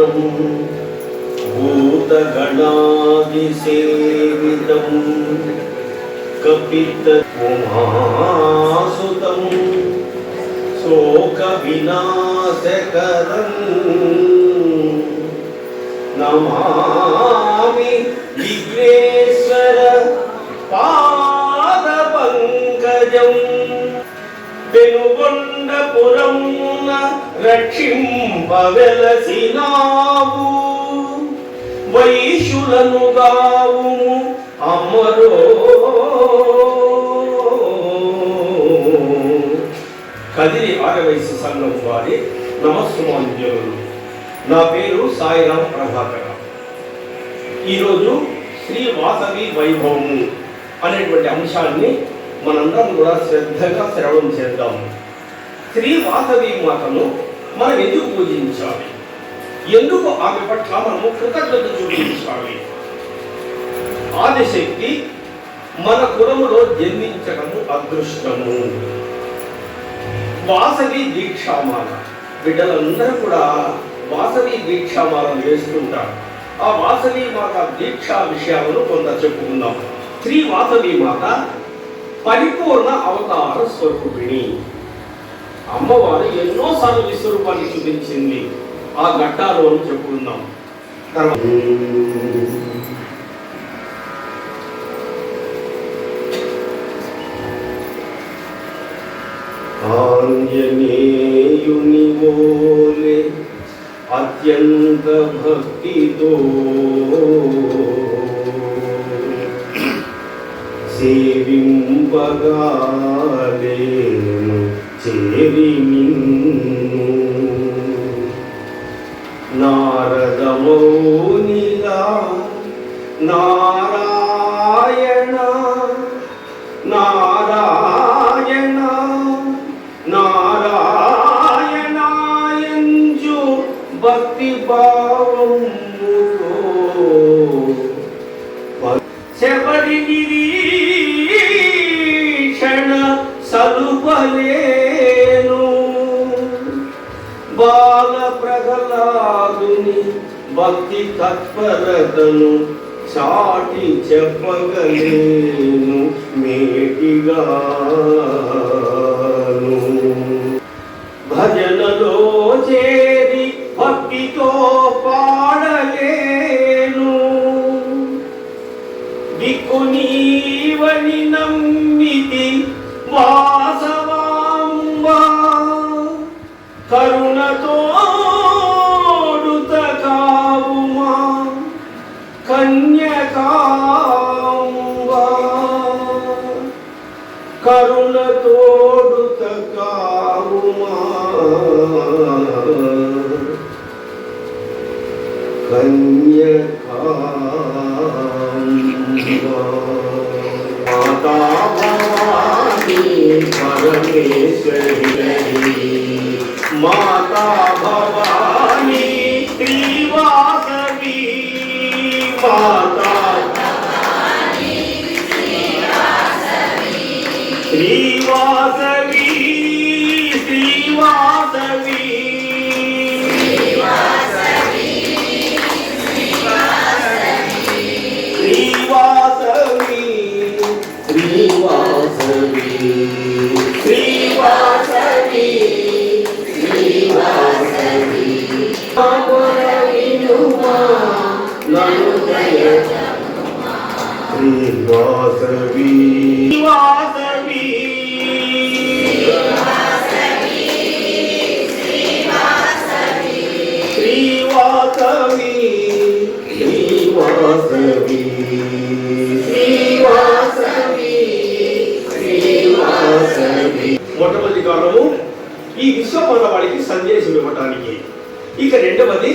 भूतगणं भूतगणादिसेवितं कपितकुमासुतं शोकविनाशकरं नमामि विघ्नेश्वर पादपङ्कजं बेनुगुण्ड పంకజం రక్షింపవెలసినావు. వైశులను గావు అమరో. కదిరి ఆరవయసు సంఘం వారి నమస్సుమాంజలు నా పేరు సాయిరాం ప్రభాకర్ ఈరోజు శ్రీ వాసవి వైభవము అనేటువంటి అంశాన్ని మనందరం కూడా శ్రద్ధగా శ్రవణం చేద్దాము. స్త్రీ వాసవి మాతను మనం ఎందుకు పూజించాలి? ఎందుకు ఆమె పట్ల మనము కృతజ్ఞత చూపించాలి? ఆదిశక్తి మన కులములో జన్మించడము అదృష్టము. వాసవి దీక్షామాల. బిడ్డలందరూ కూడా వాసవి దీక్షామాలను వేస్తుంటారు. ఆ వాసవి మాత దీక్ష విషయాలను కొంత చెప్పుకుందాం. శ్రీ వాసవి మాత పరిపూర్ణ అవతార స్వరూపిణి. అమ్మవారు ఎన్నోసార్లు విశ్వరూపాన్ని చూపించింది. ఆ ఘట్టాలు అని చెప్పుకుందాం. తర్వాత ఆంజనేయుని ఓలే అత్యంత భక్తితో సేవింపగాలే. చేరి నిన్ను. నారదమౌనిలా నారాయణ నారాయణ నారాయణాయంజు భక్తి భావముతో. శబరి నిరీక్షణ సలుపలే బాల ప్రహ్లాదుని భక్తి తత్పరతను చాటి చెప్పగలేను మేటిగాను. భజన కరుణతోడుత కావుమా శ్రీవాసవి శ్రీవాసవి శ్రీవాసవి శ్రీవాసవి మొట్టమొదటి కారణము ఈ విశ్వమానవాడికి సందేశం ఇవ్వటానికి. ఇక రెండవది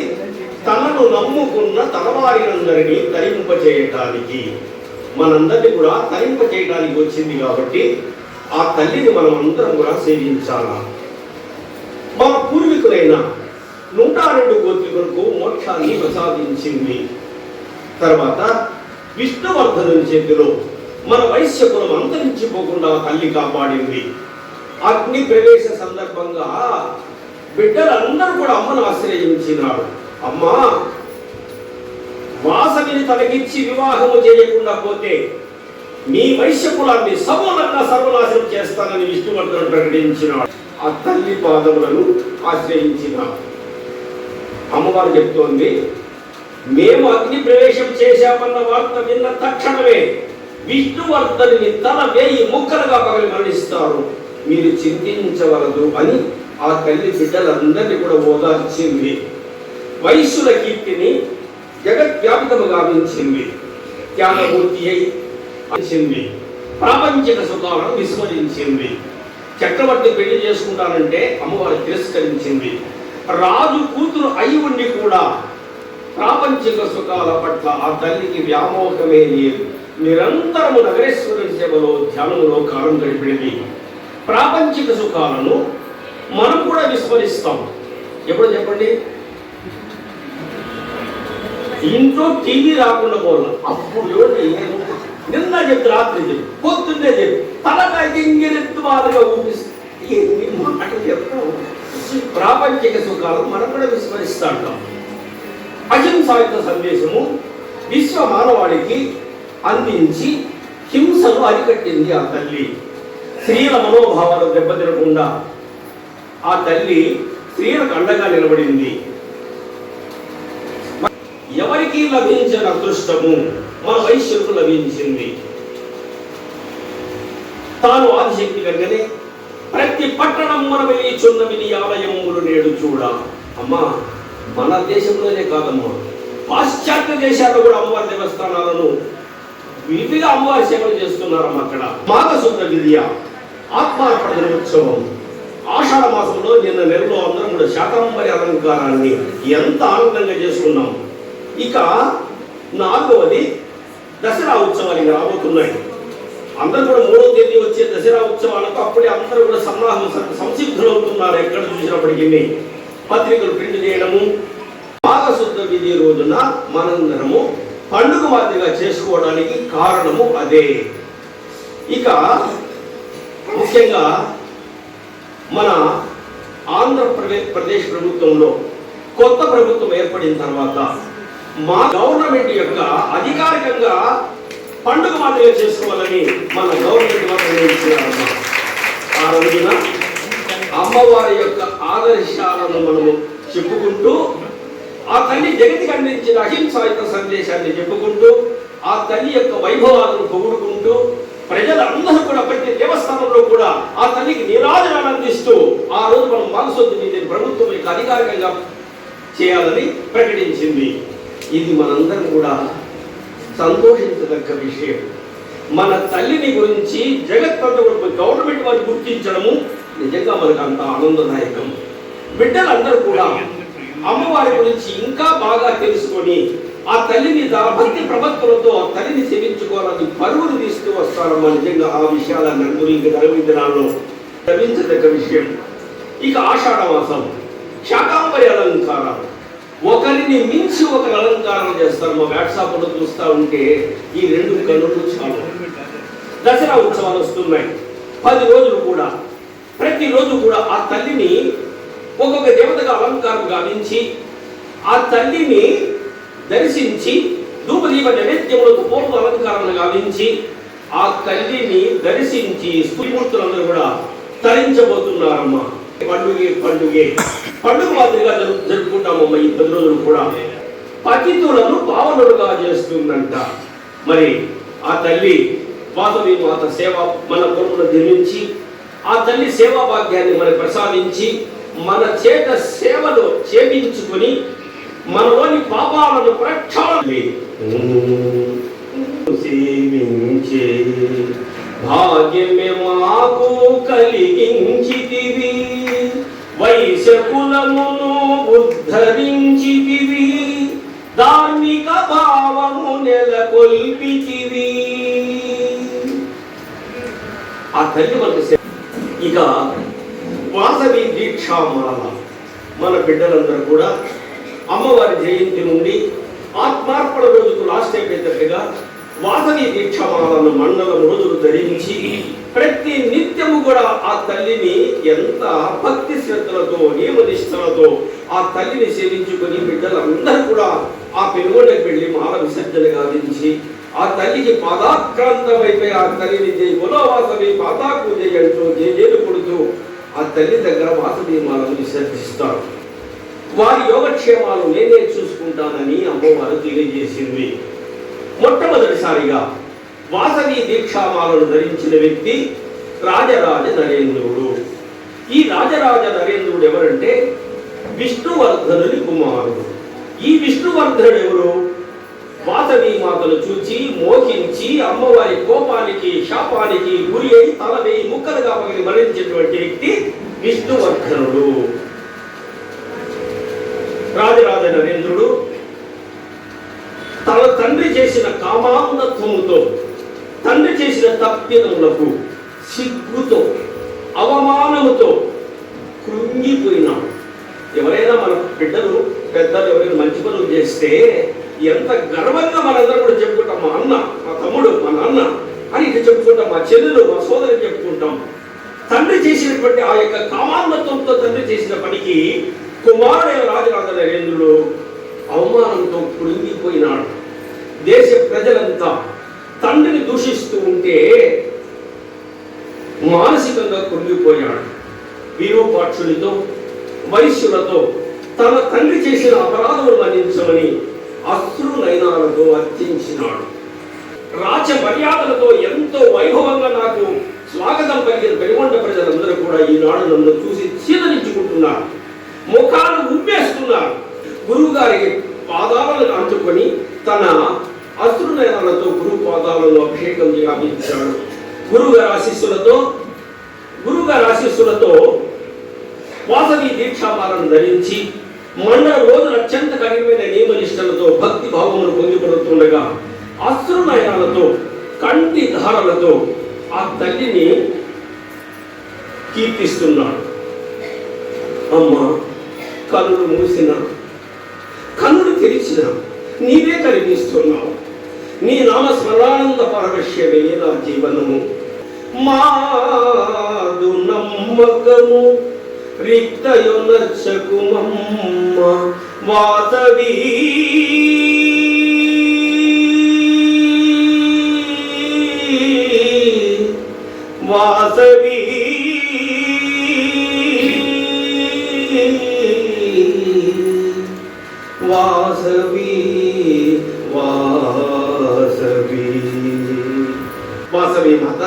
తనను నమ్ముకున్న తనవారినందరినీ తరింప చేయటానికి మనందరినీ కూడా తరింప చేయడానికి వచ్చింది కాబట్టి ఆ తల్లిని మనం అందరం కూడా సేవించాల? మన పూర్వీకులైన నూట రెండు గోత్రికులకు మోక్షాన్ని ప్రసాదించింది. తర్వాత విష్ణువర్ధను చేతిలో మన వైశ్య కులం అంతరించిపోకుండా తల్లి కాపాడింది. అగ్ని ప్రవేశ సందర్భంగా బిడ్డలందరూ కూడా అమ్మను ఆశ్రయించినాడు అమ్మా వాసనని తొలగించి వివాహము చేయకుండా పోతే మీ వైశ్య కులాన్ని సమూలంగా సర్వనాశనం చేస్తానని విష్ణువర్ధనుడు ప్రకటించినాడు. ఆ తల్లి పాదములను ఆశ్రయించిన అమ్మవారు చెప్తోంది మేము అగ్ని ప్రవేశం చేశామన్న వార్త విన్న తక్షణమే విష్ణువర్ధని తల వేయి ముక్కలుగా పగలి మరణిస్తారు. మీరు చింతించవలదు అని ఆ తల్లి బిడ్డలందరినీ కూడా ఓదార్చింది. వైశ్యుల కీర్తిని జగద్వ్యాపితముగా గావించింది త్యాగమూర్తి అయి అంచింది ప్రాపంచిక సుఖాలను విస్మరించింది. చక్రవర్తి పెళ్ళి చేసుకుంటానంటే అమ్మవారు తిరస్కరించింది. రాజు కూతురు అయి ఉండి కూడా ప్రాపంచిక సుఖాల పట్ల ఆ తల్లికి వ్యామోహమే లేదు. నిరంతరము నగరేశ్వరుని సేవలో ధ్యానంలో కాలం గడిపినది. ప్రాపంచిక సుఖాలను మనం కూడా విస్మరిస్తాం. ఎప్పుడు చెప్పండి? ఇంట్లో టీవీ రాకుండా పోవడం అప్పుడు నిన్న చెప్తే రాత్రి చెప్పి పొద్దున్నే చెప్పి తలకాయ ఇంగిరెత్తు బాధగా ఊపిస్తుంది ఎన్ని మాటలు చెప్తావు ప్రాపంచిక సుఖాలను మనం కూడా విస్మరిస్తాంటాం అహింసాయుత సందేశము విశ్వ మానవాళికి అందించి హింసను అరికట్టింది ఆ తల్లి. స్త్రీల మనోభావాలు దెబ్బతినకుండా ఆ తల్లి స్త్రీలకు అండగా నిలబడింది. ఎవరికి లభించిన అదృష్టము మన వైశ్యకు లభించింది. తాను ఆదిశక్తి కనుకనే ప్రతి పట్టణం మన చున్నమిని ఆలయములు నేడు చూడ. అమ్మా మన దేశంలోనే కాదమ్మా పాశ్చాత్య దేశాల్లో కూడా అమ్మవారి దేవస్థానాలను వివిధ అమ్మవారి సేవలు చేస్తున్నారమ్మా అక్కడ. మాఘశుద్ధ విద్య ఆత్మార్పణ దినోత్సవం. ఆషాఢ మాసంలో నిన్న నెలలో అందరం కూడా శాకంబరి అలంకారాన్ని ఎంత ఆనందంగా చేసుకున్నాం. ఇక నాలుగవది దసరా ఉత్సవాలు ఇక రాబోతున్నాయి. అందరూ కూడా మూడో తేదీ వచ్చే దసరా ఉత్సవాలకు అప్పుడే అందరూ కూడా సన్నాహం సంసిద్ధులు అవుతున్నారు ఎక్కడ చూసినప్పటికీ. పత్రికలు ప్రింట్ చేయడము మాఘశుద్ధ విధి రోజున మనందరము పండుగ మాదిరిగా చేసుకోవడానికి కారణము అదే. ఇక ముఖ్యంగా మన ఆంధ్రప్రదేశ్ ప్రదేశ్ ప్రభుత్వంలో కొత్త ప్రభుత్వం ఏర్పడిన తర్వాత మా గవర్నమెంట్ యొక్క అధికారికంగా పండుగ మాదిరిగా చేసుకోవాలని మన గవర్నమెంట్ వారు నిర్ణయించారమ్మా ఆ రోజున అమ్మవారి యొక్క ఆదర్శాలను మనము చెప్పుకుంటూ ఆ తల్లి జగతికి అందించిన అహింసాయుత సందేశాన్ని చెప్పుకుంటూ ఆ తల్లి యొక్క వైభవాలను పొగుడుకుంటూ ప్రజలందరూ కూడా ప్రతి దేవస్థానంలో కూడా ఆ తల్లికి నీరాజనాన్ని అందిస్తూ ఆ రోజు మనం మానసొద్దు ప్రభుత్వం యొక్క అధికారికంగా చేయాలని ప్రకటించింది. ఇది మనందరం కూడా సంతోషించదగ్గ విషయం. మన తల్లిని గురించి జగత్ కూడా గవర్నమెంట్ వారు గుర్తించడము నిజంగా మనకు అంత ఆనందదాయకం. బిడ్డలందరూ కూడా అమ్మవారి గురించి ఇంకా బాగా తెలుసుకొని ఆ తల్లిని దా- భక్తి ప్రభక్తులతో ఆ తల్లిని సేవించుకోవాలని పరుగులు తీసుకువస్తారమ్మా నిజంగా ఆ విషయాలను అందరూ ఇంక ధర్మించడాల్లో లభించదగ్గ విషయం. ఇక ఆషాఢ మాసం శాకాంబరి అలంకారాలు. ఒకరిని మించి ఒకరు అలంకారం చేస్తారు. మా వాట్సాప్లో చూస్తూ ఉంటే ఈ రెండు కనులు చాలు. దసరా ఉత్సవాలు వస్తున్నాయి. పది రోజులు కూడా. ప్రతిరోజు కూడా ఆ తల్లిని ఒక్కొక్క దేవతగా అలంకారం గావించి ఆ తల్లిని దర్శించి ధూపదీప నైవేద్యములకు పూర్వ అలంకారం గావించి ఆ తల్లిని దర్శించి స్త్రీమూర్తులందరూ కూడా తరించబోతున్నారమ్మా. పండుగే పండుగే. పండుగ మాదిరిగా జరుపుకుంటాము జరుపుకుంటామమ్మా ఈ పది రోజులు కూడా. పతితులను పావనులుగా చేస్తుందంట. మరి ఆ తల్లి వాసవి మాత సేవ మన కొడుకును జన్మించి ఆ తల్లి సేవా భాగ్యాన్ని మనకు ప్రసాదించి మన చేత సేవలో చేపించుకుని మనలోని పాపాలను ప్రక్షాళన భాగ్యమే మాకు కలిగించితివి. వైశకులమును ఉద్ధరించితివి ధార్మిక భావము నెలకొల్పితివి. ఆ తల్లి మనకు ఇక వాసవి దీక్షామాల మన బిడ్డలందరూ కూడా అమ్మవారి జయంతి నుండి ఆత్మార్పణ రోజుకు లాస్ట్ అయిపోయేటట్టుగా వాసవి దీక్షమాలను మండలం రోజులు ధరించి ప్రతి నిత్యము కూడా ఆ తల్లిని ఎంత భక్తి శ్రద్ధలతో నియమనిష్టలతో ఆ తల్లిని సేవించుకుని బిడ్డలందరూ కూడా ఆ పెనుగోళ్ళకి వెళ్ళి మాల విసర్జన గావించి ఆ తల్లికి పాదాక్రాంతమైపోయి ఆ తల్లిని జై బులో వాసవి పాదాకు జై అంటూ జేజేలు కొడుతూ ఆ తల్లి దగ్గర వాసవి మాలను విసర్జిస్తారు. వారి యోగక్షేమాలు నేనే చూసుకుంటానని అమ్మవారు తెలియజేసింది. మొట్టమొదటిసారిగా వాసవి దీక్షామాలను ధరించిన వ్యక్తి రాజరాజ నరేంద్రుడు. ఈ రాజరాజ నరేంద్రుడు ఎవరంటే విష్ణువర్ధనుని కుమారుడు. ఈ విష్ణువర్ధనుడు ఎవరు? వాసవి మాతను చూచి మోహించి అమ్మవారి కోపానికి శాపానికి గురి అయి తల వేయి ముక్కలుగా పగిలి మరణించినటువంటి వ్యక్తి విష్ణువర్ధనుడు. రాజరాజ నరేంద్రుడు తన తండ్రి చేసిన కామాంధత్వముతో తండ్రి చేసిన తప్పిదములకు సిగ్గుతో అవమానముతో కృంగిపోయినాడు ఎవరైనా మన బిడ్డలు పెద్దలు ఎవరైనా మంచి పనులు చేస్తే ఎంత గర్వంగా మనందరం కూడా చెప్పుకుంటాం మా అన్న మా తమ్ముడు మా నాన్న అని ఇట్లా చెప్పుకుంటాం మా చెల్లెలు మా సోదరి చెప్పుకుంటాం. తండ్రి చేసినటువంటి ఆ యొక్క కామాంధత్వంతో తండ్రి చేసిన పనికి కుమారుడైన రాజరాజ నరేంద్రుడు అవమానంతో కృంగిపోయినాడు దేశ ప్రజలంతా తండ్రిని దూషిస్తూ ఉంటే మానసికంగా కృంగిపోయాడు విరూపాక్షునితో వైశ్యులతో తన తండ్రి చేసిన అపరాధములు మన్నించమని అశ్రు అర్థించినాడు రాజ మర్యాదలతో ఎంతో వైభవంగా నాకు స్వాగతం పలికిన పెనుగొండ ప్రజలందరూ కూడా ఈనాడు నన్ను చూసి చీదరించుకుంటున్నారు. ముఖాలు ఉమ్మేస్తున్నారు. గురువు గారికి పాదాలను అంటుకొని తన అశ్రునయనాలతో గురు పాదాలలో అభిషేకం గావించాడు గురువుగారి ఆశీస్సులతో గురువుగారి ఆశీస్సులతో వాసవి దీక్షాపాలను ధరించి మండల రోజున అత్యంత కఠినమైన నియమనిష్టలతో భక్తి భావమును పొందిపడుతుండగా అశ్రునయనాలతో కంటి ధారలతో ఆ తల్లిని కీర్తిస్తున్నాడు. అమ్మ కన్నులు మూసిన కన్నులు తెరిచిన నీవే కనిపిస్తున్నావు. నీ నామ స్మరానంద పరవశ్యమే నా జీవనము మాదు నమ్మకము రిక్తయు నచ్చకుమమ్మ వాసవి. వాసవి. వాసవి వా వాసవి మాత.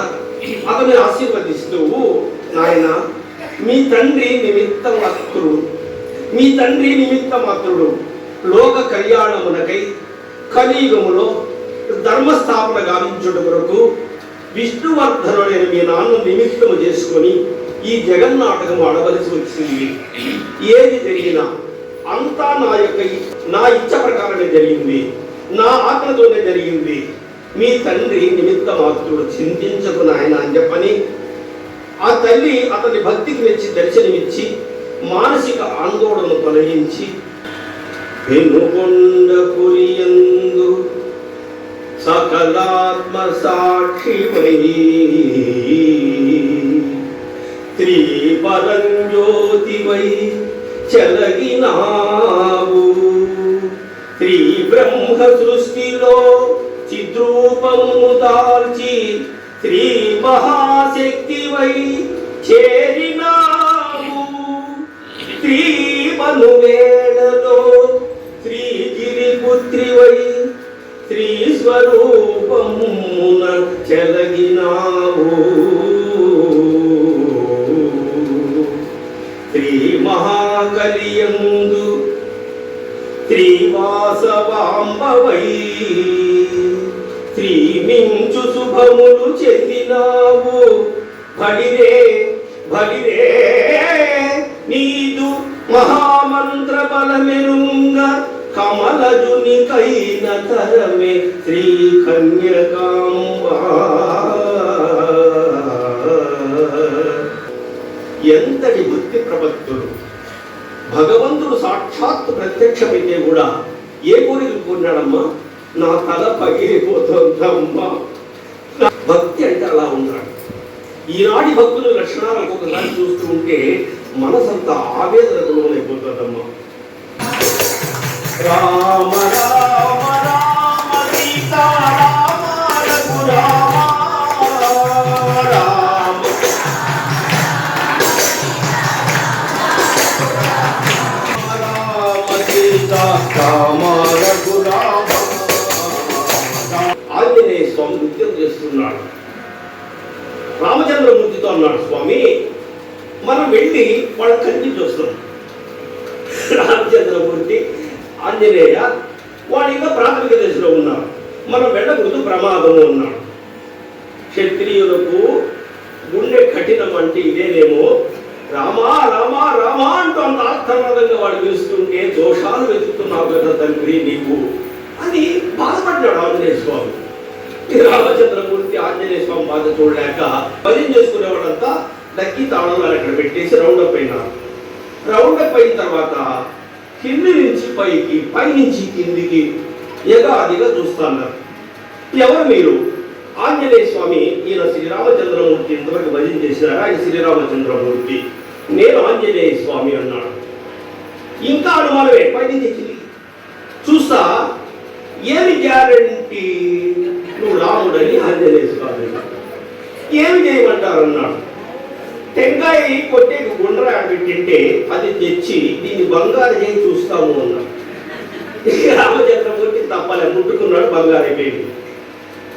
అతని ఆశీర్వదిస్తూ నాయన మీ తండ్రి నిమిత్త మాతృడు మీ తండ్రి నిమిత్త మాతృడు లోక కళ్యాణమునకై కలియుగములో ధర్మస్థాపన గావించుట కొరకు విష్ణువర్ధనుడైన మీ నాన్న నిమిత్తము చేసుకొని ఈ జగన్నాటకం ఆడవలసి వచ్చింది. ఏది జరిగినా అంతా నా యొక్క నా ఇచ్చ ప్రకారమే జరిగింది. నా ఆత్మతోనే జరిగింది. మీ తండ్రి నిమిత్త మాత్రుడు చింతించకు నాయన అని చెప్పని ఆ తల్లి అతని భక్తికి మెచ్చి దర్శనమిచ్చి మానసిక ఆందోళన తొలగించి పెనుగొండ పురియందు సకలాత్మ సాక్షివై త్రిపరంజ్యోతివై చెలగినావు. త్రీ బ్రహ్మ సృష్టిలో చిద్రూపము దాల్చి శ్రీ మహాశక్తివై చేరినావు శ్రీ మనువేడలో గిరిపుత్రి వై శ్రీ స్వరూపమున చెలగినావు. శ్రీ మహాకలియందు శ్రీవాసవాంబవై శ్రీమించు శుభములు చెందినావు భడిరే భడిరే నీదు మహామంత్ర బలమెరుంగ కమలజునికైన తరమే శ్రీ ఎంతటి బుద్ధి ప్రభక్తులు భగవంతుడు సాక్షాత్ ప్రత్యక్షమైతే కూడా ఏ కోరికలు కొన్నాడమ్మా నా తల పగిలిపోతుందమ్మా. భక్తి అంటే అలా ఉన్నాడు ఈనాటి భక్తుల లక్షణాలు ఒక్కొక్కసారి చూస్తూ ఉంటే మనసంతా ఆవేదనకు లోనైపోతుందమ్మా రామ స్వామి మనం వెళ్ళి వాళ్ళ కంటి చూస్తాం రామచంద్రమూర్తి ఆంజనేయ వాడు ఇంకా ప్రాథమిక దశలో ఉన్నారు. మనం వెళ్ళకూడదు ప్రమాదము ఉన్నాడు క్షత్రియులకు గుండె కఠినం అంటే ఇదేనేమో రామా రామా రామా అంటూ అంత ఆర్థనాదంగా వాడు పిలుస్తుంటే దోషాలు వెతుకుతున్నావు కదా తండ్రి నీకు. అని బాధపడ్డాడు ఆంజనేయ స్వామి. రామచంద్రమూర్తి ఆంజనేయ స్వామి బాధ చూడలేక భజన చేసుకునే వాళ్ళంతా లక్కి తాళాలు అక్కడ పెట్టేసి రౌండప్ అయినారు. రౌండప్ అయిన తర్వాత కింది నుంచి పైకి పై నుంచి కిందికి యగాదిగా చూస్తున్నారు ఎవరు మీరు? ఆంజనేయ స్వామి ఈయన శ్రీరామచంద్రమూర్తి ఇంతవరకు భజన చేశారా? ఆయన శ్రీరామచంద్రమూర్తి నేను ఆంజనేయ స్వామి అన్నాడు ఇంకా అనుమానమే పై నుంచి చూస్తా. ఏమి గ్యారంటీ? నువ్వు రాముడని ఆంజనేయ స్వామి ఏమి చేయమంటారు అన్నాడు. టెంకాయ కొట్టే గుండ్ర పెట్టింటే అది తెచ్చి దీన్ని బంగారు చేసి చూస్తాము అన్నాడు. రామచంద్రమూర్తి తప్పలే ముట్టుకున్నాడు బంగారు అయిపోయింది.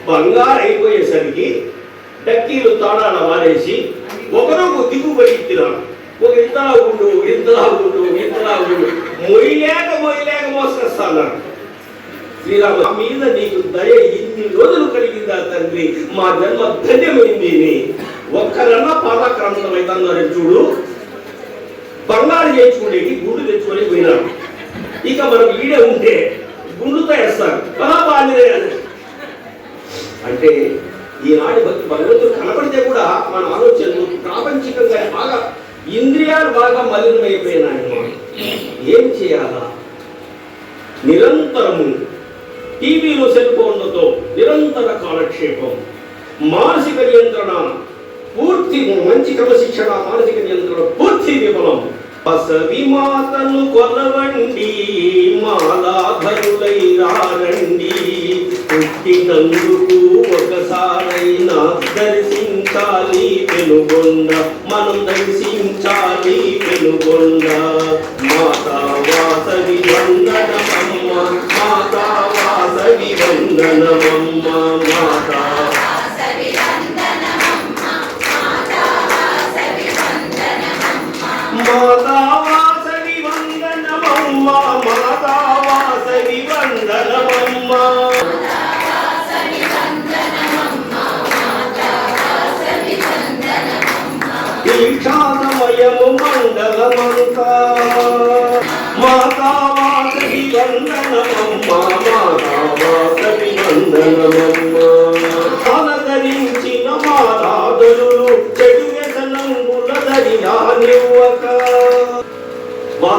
బంగారు అయిపోయేసరికి డక్కీలు తాళాల మానేసి ఒకరొక దిగుబడి ఇచ్చినాడు ఒక ఇంతలా ఉండు ఇంతలా ఉండు ఇంతలా ఉండు. మొయ్యలేక మొయ్యలేక మోసుకొస్తాడు శ్రీరామ మీద నీకు దయ ఇన్ని రోజులు కలిగిందా తండ్రి? మా జన్మ ధన్యమైంది ఒక్కరన్నా పాదాక్రాంతం అవుతుందని చూడు. బంగారు చేయించుకునేకి గుండు తెచ్చుకొని పోయినాడు. ఇక మనం ఈడే ఉంటే గుండుతో వేస్తారు బలా అంటే ఈనాటి భక్తి భగవంతుడు కనపడితే కూడా మన ఆలోచనలు ప్రాపంచికంగా బాగా ఇంద్రియాలు బాగా మలినమైపోయినాయి ఏం చేయాలా? నిరంతరము టీవీలు సెల్ ఫోన్లతో నిరంతర కాలక్షేపం. మానసిక నియంత్రణ పూర్తి మంచి క్రమశిక్షణ మానసిక నియంత్రణ పూర్తి విఫలం. పసవి మాతను కొలవండి మాలాధరులై రారండి. పుట్టినందుకు ఒకసారైనా దర్శించాలి పెనుగొండ మనం దర్శించాలి పెనుగొండ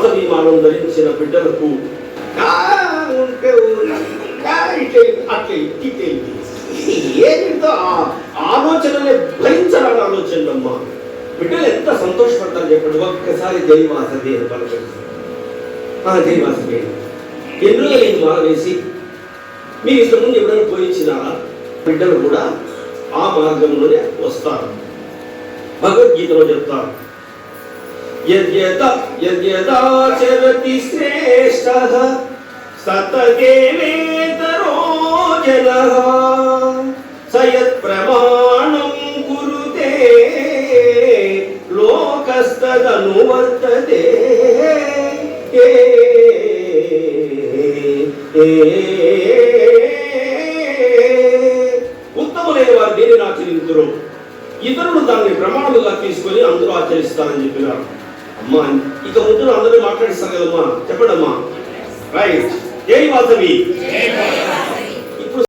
పాత మానం ధరించిన బిడ్డలకు "ఆ, ఉంటే ఉన్నా. ఆ, ఏంటో ఆలోచనలే భరించరాని ఆలోచనమ్మా బిడ్డలు ఎంత సంతోషపడతారు చెప్పండి. ఒక్కసారి జైవాసవి అని పలకరిస్తారు ఆ జైవాసవి ఎన్నో నేను మాల వేసి మీరు ఇంతకుముందు ఎప్పుడైనా పోయించినారా బిడ్డలు కూడా ఆ మార్గంలోనే వస్తారు. భగవద్గీతలో చెప్తారు. యద్యత యద్యదాచరతి శ్రేష్ఠః సతదేవేతరో జనః. స యత్ప్రమాణం కురుతే ఉత్తములైన వారు దేనిని ఆచరించరు ఇతరులు దాన్ని ప్రమాణముగా తీసుకొని అందరూ ఆచరిస్తారని చెప్పినారు. అమ్మా ఇక ముందు అందరూ మాట్లాడిస్తారు కదమ్మా. చెప్పండి అమ్మా రైట్ జై వాసవి.